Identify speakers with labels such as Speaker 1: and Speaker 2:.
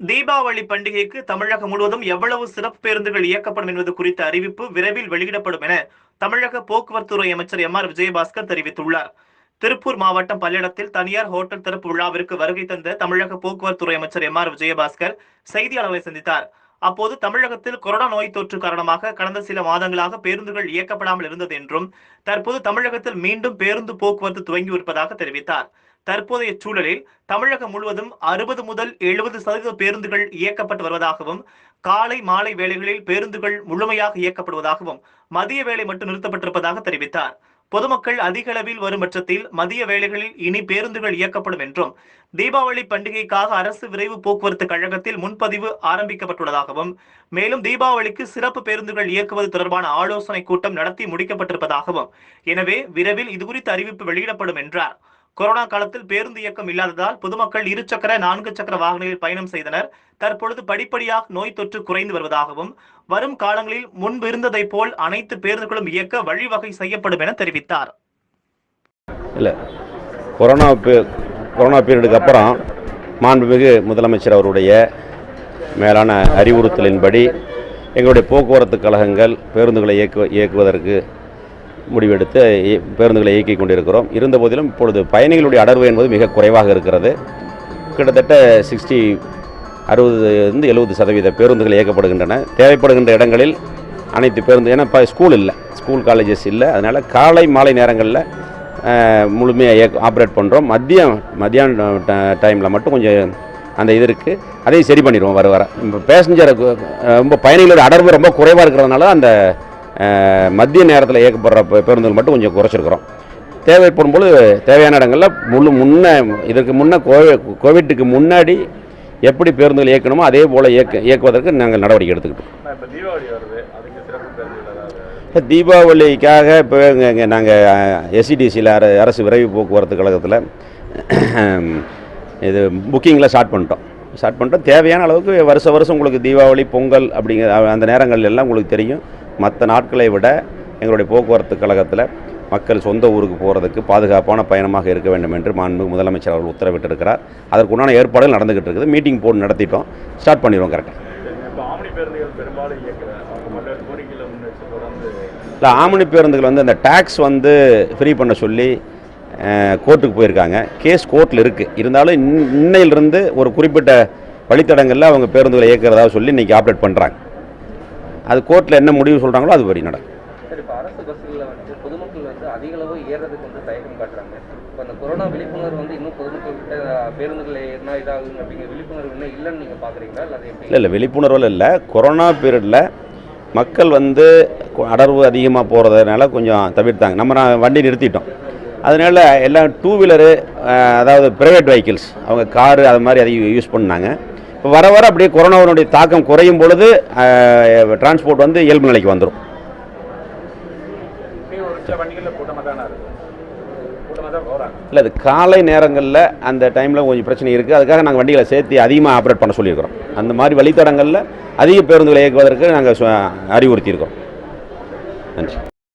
Speaker 1: தீபாவளி பண்டிகைக்கு தமிழகம் முழுவதும் எவ்வளவு சிறப்பு பேருந்துகள் இயக்கப்படும் என்பது குறித்த அறிவிப்பு விரைவில் வெளியிடப்படும் என தமிழக போக்குவரத்துறை அமைச்சர் எம் ஆர் விஜயபாஸ்கர் தெரிவித்துள்ளார். திருப்பூர் மாவட்டம் பல்லடத்தில் தனியார் ஹோட்டல் திறப்பு விழாவிற்கு வருகை தந்த தமிழக போக்குவரத்துறை அமைச்சர் எம் ஆர் விஜயபாஸ்கர் செய்தியாளர்களை சந்தித்தார். அப்போது தமிழகத்தில் கொரோனா நோய் தொற்று காரணமாக கடந்த சில மாதங்களாக பேருந்துகள் இயக்கப்படாமல் இருந்தது என்றும் தற்போது தமிழகத்தில் மீண்டும் பேருந்து போக்குவரத்து துவங்கியிருப்பதாக தெரிவித்தார். தற்போதைய சூழலில் தமிழகம் முழுவதும் அறுபது முதல் எழுபது சதவீத பேருந்துகள் இயக்கப்பட்டு வருவதாகவும் காலை மாலை வேளைகளில் பேருந்துகள் முழுமையாக இயக்கப்படுவதாகவும் மதிய வேலை மட்டும் நிறுத்தப்பட்டிருப்பதாக தெரிவித்தார். பொதுமக்கள் அதிக அளவில் வரும் பட்சத்தில் மதிய வேளைகளில் இனி பேருந்துகள் இயக்கப்படும் என்றும் தீபாவளி பண்டிகைக்காக அரசு விரைவு போக்குவரத்து கழகத்தில் முன்பதிவு ஆரம்பிக்கப்பட்டுள்ளதாகவும் மேலும் தீபாவளிக்கு சிறப்பு பேருந்துகள் இயக்குவது தொடர்பான ஆலோசனை கூட்டம் நடத்தி முடிக்கப்பட்டிருப்பதாகவும் எனவே விரைவில் இதுகுறித்த அறிவிப்பு வெளியிடப்படும் என்றார். கொரோனா காலத்தில் பேருந்து இயக்கம் இல்லாததால் பொதுமக்கள் இருசக்கர நான்கு சக்கர வாகனங்களில் பயணம் செய்தனர். தற்பொழுது படிப்படியாக நோய் தொற்று குறைந்து வருவதாகவும் வரும் காலங்களில் முன்பு இருந்ததைப் போல் அனைத்து பேருந்துகளும் இயக்க வழிவகை செய்யப்படும் என தெரிவித்தார்.
Speaker 2: இல்லை கொரோனா பீ கொரோனா பீரியடுக்கு அப்புறம் மாண்புமிகு முதலமைச்சர் அவருடைய மேலான அறிவுறுத்தலின்படி எங்களுடைய போக்குவரத்து கழகங்கள் பேருந்துகளை இயக்கு இயக்குவதற்கு முடிவெடுத்து பேருந்துகளை இயக்கிக் கொண்டிருக்கிறோம். இருந்தபோதிலும் இப்பொழுது பயணிகளுடைய அடர்வு என்பது மிக குறைவாக இருக்கிறது. கிட்டத்தட்ட சிக்ஸ்டி அறுபது இருந்து எழுபது சதவீத பேருந்துகள் இயக்கப்படுகின்றன. தேவைப்படுகின்ற இடங்களில் அனைத்து பேருந்து ஏன்னா இப்போ ஸ்கூல் இல்லை. ஸ்கூல் காலேஜஸ் இல்லை. அதனால் காலை மாலை நேரங்களில் முழுமையாக இயக்க ஆப்ரேட் பண்ணுறோம் மதியம் மத்தியான டைமில் மட்டும் கொஞ்சம் அந்த இது இருக்குது அதையும் சரி பண்ணிடுவோம் வர வர. இப்போ பேசஞ்சரை ரொம்ப பயணிகளோட அடர்வு ரொம்ப குறைவாக இருக்கிறதுனால அந்த மதிய நேரத்தில் இயக்கப்படுற பேருந்துகள் மட்டும் கொஞ்சம் குறைச்சிருக்கிறோம். தேவைப்படும் போது தேவையான இடங்களில் முழு முன்ன இதற்கு முன்ன கோவி கோவிட்டுக்கு முன்னாடி எப்படி பேருந்துகள் இயக்கணுமோ அதே போல் இயக்க இயக்குவதற்கு நாங்கள் நடவடிக்கை எடுத்துக்கிட்டோம். தீபாவளிக்காக இப்போ இங்கே நாங்கள் எஸ்சிடிசியில் அர அரசு விரைவு போக்குவரத்து கழகத்தில் இது புக்கிங்கில் ஸ்டார்ட் பண்ணிட்டோம். ஸ்டார்ட் பண்ணிட்டோம். தேவையான அளவுக்கு வருஷ வருஷம் உங்களுக்கு தீபாவளி பொங்கல் அப்படிங்கிற அந்த நேரங்கள் எல்லாம் உங்களுக்கு தெரியும். மற்ற நாட்களை விட எங்களுடைய போக்குவரத்து கழகத்தில் மக்கள் சொந்த ஊருக்கு போகிறதுக்கு பாதுகாப்பான பயணமாக இருக்க வேண்டும் என்று மாண்பு முதலமைச்சர் அவர்கள் உத்தரவிட்டிருக்கிறார். அதற்குண்டான ஏற்பாடுகள் நடந்துகிட்டு இருக்குது. மீட்டிங் போட்டு நடத்திட்டோம். ஸ்டார்ட் பண்ணிடுவோம் கரெக்டாக இல்லை ஆமணி பேருந்துகள் வந்து அந்த டேக்ஸ் வந்து ஃப்ரீ பண்ண சொல்லி கோர்ட்டுக்கு போயிருக்காங்க. கேஸ் கோர்ட்டில் இருக்குது இருந்தாலும் இன்- இன்னையிலிருந்து ஒரு குறிப்பிட்ட வழித்தடங்களில் அவங்க பேருந்துகளை இயக்கிறதா சொல்லி இன்றைக்கி ஆப்ரேட் பண்ணுறாங்க அது கோர்ட்டில் என்ன முடிவு சொல்கிறாங்களோ அது படி நடக்கும்.
Speaker 3: விழிப்புணர்வு விழிப்புணர்வு இல்லை
Speaker 2: இல்லை விழிப்புணர்வில் இல்லை. கொரோனா பீரியடில் மக்கள் வந்து அடர்வு அதிகமாக போகிறதுனால கொஞ்சம் தவிர்த்தாங்க. நம்ம நான் வண்டி நிறுத்திட்டோம். அதனால எல்லாம் டூ வீலரு அதாவது ப்ரைவேட் வெஹிக்கிள்ஸ் அவங்க காரு அது மாதிரி அதிகம் யூஸ் பண்ணாங்க. வர வர அப்படியே கொரோனாவினுடைய தாக்கம் குறையும் பொழுது டிரான்ஸ்போர்ட் வந்து இயல்பு நிலைக்கு வந்துடும் இல்லை அது காலை நேரங்களில் அந்த டைமில் கொஞ்சம் பிரச்சனை இருக்குது அதுக்காக நாங்கள் வண்டிகளை சேர்த்து அதிகமாக ஆப்ரேட் பண்ண சொல்லியிருக்கிறோம். அந்த மாதிரி வழித்தடங்களில் அதிக பேருந்துகளை இயக்குவதற்கு நாங்கள் அறிவுறுத்தியிருக்கிறோம். நன்றி.